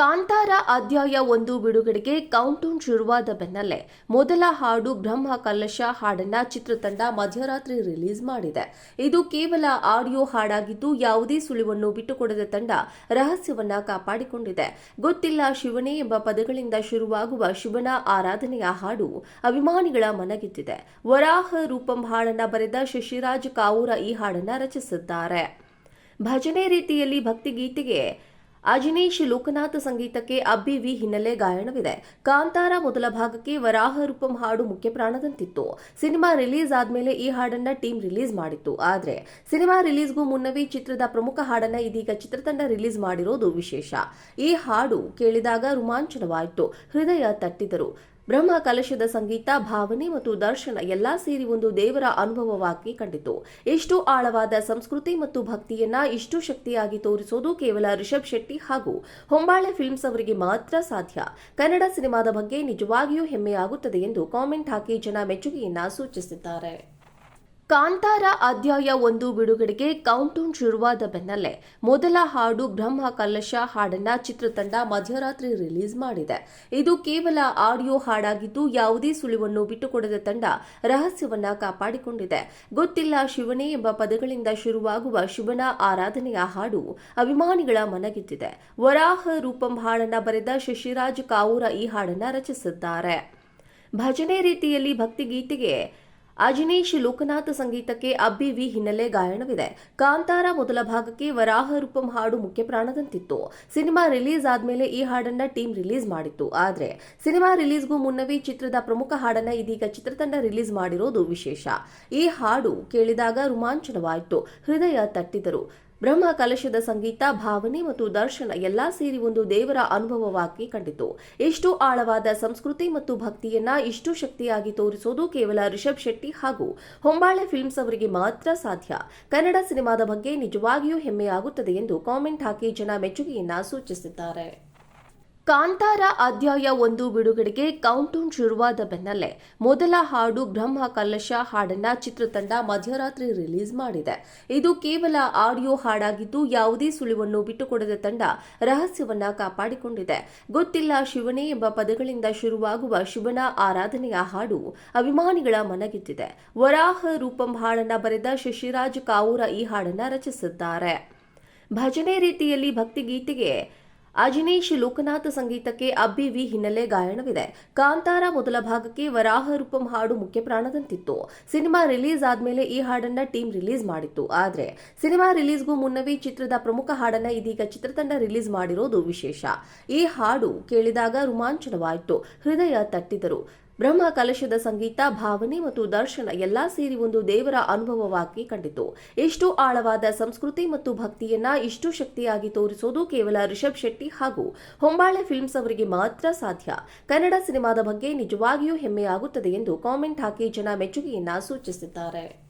ಕಾಂತಾರ ಅಧ್ಯಾಯ ಒಂದು ಬಿಡುಗಡೆಗೆ ಕೌಂಟೌನ್ ಶುರುವಾದ ಬೆನ್ನಲ್ಲೇ ಮೊದಲ ಹಾಡು ಬ್ರಹ್ಮ ಕಲಶ ಹಾಡನ್ನ ಚಿತ್ರತಂಡ ಮಧ್ಯರಾತ್ರಿ ರಿಲೀಸ್ ಮಾಡಿದೆ. ಇದು ಕೇವಲ ಆಡಿಯೋ ಹಾಡಾಗಿದ್ದು ಯಾವುದೇ ಸುಳಿವನ್ನು ಬಿಟ್ಟುಕೊಡದ ತಂಡ ರಹಸ್ಯವನ್ನ ಕಾಪಾಡಿಕೊಂಡಿದೆ. ಗೊತ್ತಿಲ್ಲ ಶಿವನೇ ಎಂಬ ಪದಗಳಿಂದ ಶುರುವಾಗುವ ಶಿವನ ಆರಾಧನೆಯ ಹಾಡು ಅಭಿಮಾನಿಗಳ ಮನಗೆದ್ದಿದೆ ವರಾಹ ರೂಪಂ ಹಾಡನ್ನ ಬರೆದ ಶಶಿರಾಜ್ ಕಾವೂರ ಈ ಹಾಡನ್ನ ರಚಿಸಿದ್ದಾರೆ. ಭಜನೆ ರೀತಿಯಲ್ಲಿ ಭಕ್ತಿಗೀತೆಗೆ ಅಜಿನೇಶ್ ಲೋಕನಾಥ್ ಸಂಗೀತಕ್ಕೆ ಅಬ್ಬಿ ವಿ ಹಿನ್ನೆಲೆ ಗಾಯನವಿದೆ. ಕಾಂತಾರ ಮೊದಲ ಭಾಗಕ್ಕೆ ವರಾಹ ರೂಪಂ ಹಾಡು ಮುಖ್ಯ ಪ್ರಾಣದಂತಿತ್ತು. ಸಿನಿಮಾ ರಿಲೀಸ್ ಆದ್ಮೇಲೆ ಈ ಹಾಡನ್ನ ಟೀಮ್ ರಿಲೀಸ್ ಮಾಡಿತ್ತು. ಆದರೆ ಸಿನಿಮಾ ರಿಲೀಸ್ಗೂ ಮುನ್ನವೇ ಚಿತ್ರದ ಪ್ರಮುಖ ಹಾಡನ್ನ ಇದೀಗ ಚಿತ್ರತಂಡ ರಿಲೀಸ್ ಮಾಡಿರೋದು ವಿಶೇಷ. ಈ ಹಾಡು ಕೇಳಿದಾಗ ರೋಮಾಂಚನವಾಯಿತು. ಹೃದಯ ತಟ್ಟಿದರು. ಬ್ರಹ್ಮ ಕಲಶದ ಸಂಗೀತ, ಭಾವನೆ ಮತ್ತು ದರ್ಶನ ಎಲ್ಲಾ ಸೇರಿ ಒಂದು ದೇವರ ಅನುಭವವಾಗಿ ಕಂಡಿತು. ಇಷ್ಟು ಆಳವಾದ ಸಂಸ್ಕೃತಿ ಮತ್ತು ಭಕ್ತಿಯನ್ನ ಇಷ್ಟು ಶಕ್ತಿಯಾಗಿ ತೋರಿಸೋದು ಕೇವಲ ರಿಷಬ್ ಶೆಟ್ಟಿ ಹಾಗೂ ಹೊಂಬಾಳೆ ಫಿಲ್ಮ್ಸ್ ಅವರಿಗೆ ಮಾತ್ರ ಸಾಧ್ಯ. ಕನ್ನಡ ಸಿನಿಮಾದ ಬಗ್ಗೆ ನಿಜವಾಗಿಯೂ ಹೆಮ್ಮೆಯಾಗುತ್ತದೆ ಎಂದು ಕಾಮೆಂಟ್ ಹಾಕಿ ಜನ ಮೆಚ್ಚುಗೆಯನ್ನ ಸೂಚಿಸಿದ್ದಾರೆ. ಕಾಂತಾರ ಅಧ್ಯಾಯ ಒಂದು ಬಿಡುಗಡೆಗೆ ಕೌಂಟೌನ್ ಶುರುವಾದ ಬೆನ್ನಲ್ಲೇ ಮೊದಲ ಹಾಡು ಬ್ರಹ್ಮ ಕಲಶ ಹಾಡನ್ನ ಚಿತ್ರತಂಡ ಮಧ್ಯರಾತ್ರಿ ರಿಲೀಸ್ ಮಾಡಿದೆ. ಇದು ಕೇವಲ ಆಡಿಯೋ ಹಾಡಾಗಿದ್ದು ಯಾವುದೇ ಸುಳಿವನ್ನು ಬಿಟ್ಟುಕೊಡದ ತಂಡ ರಹಸ್ಯವನ್ನ ಕಾಪಾಡಿಕೊಂಡಿದೆ. ಗೊತ್ತಿಲ್ಲ ಶಿವನೇ ಎಂಬ ಪದಗಳಿಂದ ಶುರುವಾಗುವ ಶಿವನ ಆರಾಧನೆಯ ಹಾಡು ಅಭಿಮಾನಿಗಳ ಮನಗೆದ್ದಿದೆ. ವರಾಹ ರೂಪಂ ಹಾಡನ್ನ ಬರೆದ ಶಶಿರಾಜ್ ಕಾವೂರ ಈ ಹಾಡನ್ನ ರಚಿಸಿದ್ದಾರೆ. ಭಜನೆ ರೀತಿಯಲ್ಲಿ ಭಕ್ತಿಗೀತೆಗೆ ಅಜಿನೇಶ್ ಲೋಕನಾಥ್ ಸಂಗೀತಕ್ಕೆ ಅಬ್ಬಿ ವಿ ಹಿನ್ನೆಲೆ ಗಾಯನವಿದೆ. ಕಾಂತಾರ ಮೊದಲ ಭಾಗಕ್ಕೆ ವರಾಹ ರೂಪಂ ಹಾಡು ಮುಖ್ಯ ಪ್ರಾಣದಂತಿತ್ತು. ಸಿನಿಮಾ ರಿಲೀಸ್ ಆದ್ಮೇಲೆ ಈ ಹಾಡನ್ನ ಟೀಮ್ ರಿಲೀಸ್ ಮಾಡಿತ್ತು. ಆದ್ರೆ ಸಿನಿಮಾ ರಿಲೀಸ್ಗೂ ಮುನ್ನವೇ ಚಿತ್ರದ ಪ್ರಮುಖ ಹಾಡನ್ನ ಇದೀಗ ಚಿತ್ರತಂಡ ರಿಲೀಸ್ ಮಾಡಿರೋದು ವಿಶೇಷ. ಈ ಹಾಡು ಕೇಳಿದಾಗ ರೋಮಾಂಚನವಾಯಿತು. ಹೃದಯ ತಟ್ಟಿದರು. ಬ್ರಹ್ಮ ಕಲಶದ ಸಂಗೀತ, ಭಾವನೆ ಮತ್ತು ದರ್ಶನ ಎಲ್ಲಾ ಸೇರಿ ಒಂದು ದೇವರ ಅನುಭವವಾಗಿ ಕಂಡಿತು. ಇಷ್ಟು ಆಳವಾದ ಸಂಸ್ಕೃತಿ ಮತ್ತು ಭಕ್ತಿಯನ್ನ ಇಷ್ಟು ಶಕ್ತಿಯಾಗಿ ತೋರಿಸೋದು ಕೇವಲ ರಿಷಬ್ ಶೆಟ್ಟಿ ಹಾಗೂ ಹೊಂಬಾಳೆ ಫಿಲ್ಮ್ಸ್ ಅವರಿಗೆ ಮಾತ್ರ ಸಾಧ್ಯ. ಕನ್ನಡ ಸಿನಿಮಾದ ಬಗ್ಗೆ ನಿಜವಾಗಿಯೂ ಹೆಮ್ಮೆಯಾಗುತ್ತದೆ ಎಂದು ಕಾಮೆಂಟ್ ಹಾಕಿ ಜನ ಮೆಚ್ಚುಗೆಯನ್ನ ಸೂಚಿಸಿದ್ದಾರೆ. ಕಾಂತಾರ ಅಧ್ಯಾಯ ಒಂದು ಬಿಡುಗಡೆಗೆ ಕೌಂಟೌನ್ ಶುರುವಾದ ಬೆನ್ನಲ್ಲೇ ಮೊದಲ ಹಾಡು ಬ್ರಹ್ಮ ಕಲಶ ಹಾಡನ್ನ ಚಿತ್ರತಂಡ ಮಧ್ಯರಾತ್ರಿ ರಿಲೀಸ್ ಮಾಡಿದೆ. ಇದು ಕೇವಲ ಆಡಿಯೋ ಹಾಡಾಗಿದ್ದು ಯಾವುದೇ ಸುಳಿವನ್ನು ಬಿಟ್ಟುಕೊಡದ ತಂಡ ರಹಸ್ಯವನ್ನ ಕಾಪಾಡಿಕೊಂಡಿದೆ. ಗೊತ್ತಿಲ್ಲ ಶಿವನೇ ಎಂಬ ಪದಗಳಿಂದ ಶುರುವಾಗುವ ಶಿವನ ಆರಾಧನೆಯ ಹಾಡು ಅಭಿಮಾನಿಗಳ ಮನಗೆದ್ದಿದೆ ವರಾಹ ರೂಪಂ ಹಾಡನ್ನ ಬರೆದ ಶಶಿರಾಜ್ ಕಾವೂರ ಈ ಹಾಡನ್ನ ರಚಿಸಿದ್ದಾರೆ. ಭಜನೆ ರೀತಿಯಲ್ಲಿ ಭಕ್ತಿಗೀತೆಗೆ ಅಜಿನೇಶ್ ಲೋಕನಾಥ್ ಸಂಗೀತಕ್ಕೆ ಅಬ್ಬಿ ವಿ ಹಿನ್ನೆಲೆ ಗಾಯನವಿದೆ. ಕಾಂತಾರ ಮೊದಲ ಭಾಗಕ್ಕೆ ವರಾಹ ರೂಪಂ ಹಾಡು ಮುಖ್ಯ ಪ್ರಾಣದಂತಿತ್ತು. ಸಿನಿಮಾ ರಿಲೀಸ್ ಆದ್ಮೇಲೆ ಈ ಹಾಡನ್ನ ಟೀಮ್ ರಿಲೀಸ್ ಮಾಡಿತ್ತು. ಆದ್ರೆ ಸಿನಿಮಾ ರಿಲೀಸ್ಗೂ ಮುನ್ನವೇ ಚಿತ್ರದ ಪ್ರಮುಖ ಹಾಡನ್ನ ಇದೀಗ ಚಿತ್ರತಂಡ ರಿಲೀಸ್ ಮಾಡಿರೋದು ವಿಶೇಷ. ಈ ಹಾಡು ಕೇಳಿದಾಗ ರೋಮಾಂಚನವಾಯಿತು. ಹೃದಯ ತಟ್ಟಿದರು. ಬ್ರಹ್ಮ ಕಲಶದ ಸಂಗೀತ, ಭಾವನೆ ಮತ್ತು ದರ್ಶನ ಎಲ್ಲಾ ಸೇರಿ ಒಂದು ದೇವರ ಅನುಭವವಾಗಿ ಕಂಡಿತು. ಇಷ್ಟು ಆಳವಾದ ಸಂಸ್ಕೃತಿ ಮತ್ತು ಭಕ್ತಿಯನ್ನ ಇಷ್ಟು ಶಕ್ತಿಯಾಗಿ ತೋರಿಸೋದು ಕೇವಲ ರಿಷಬ್ ಶೆಟ್ಟಿ ಹಾಗೂ ಹೊಂಬಾಳೆ ಫಿಲ್ಮ್ಸ್ ಅವರಿಗೆ ಮಾತ್ರ ಸಾಧ್ಯ. ಕನ್ನಡ ಸಿನಿಮಾದ ಬಗ್ಗೆ ನಿಜವಾಗಿಯೂ ಹೆಮ್ಮೆಯಾಗುತ್ತದೆ ಎಂದು ಕಾಮೆಂಟ್ ಹಾಕಿ ಜನ ಮೆಚ್ಚುಗೆಯನ್ನ ಸೂಚಿಸಿದ್ದಾರೆ.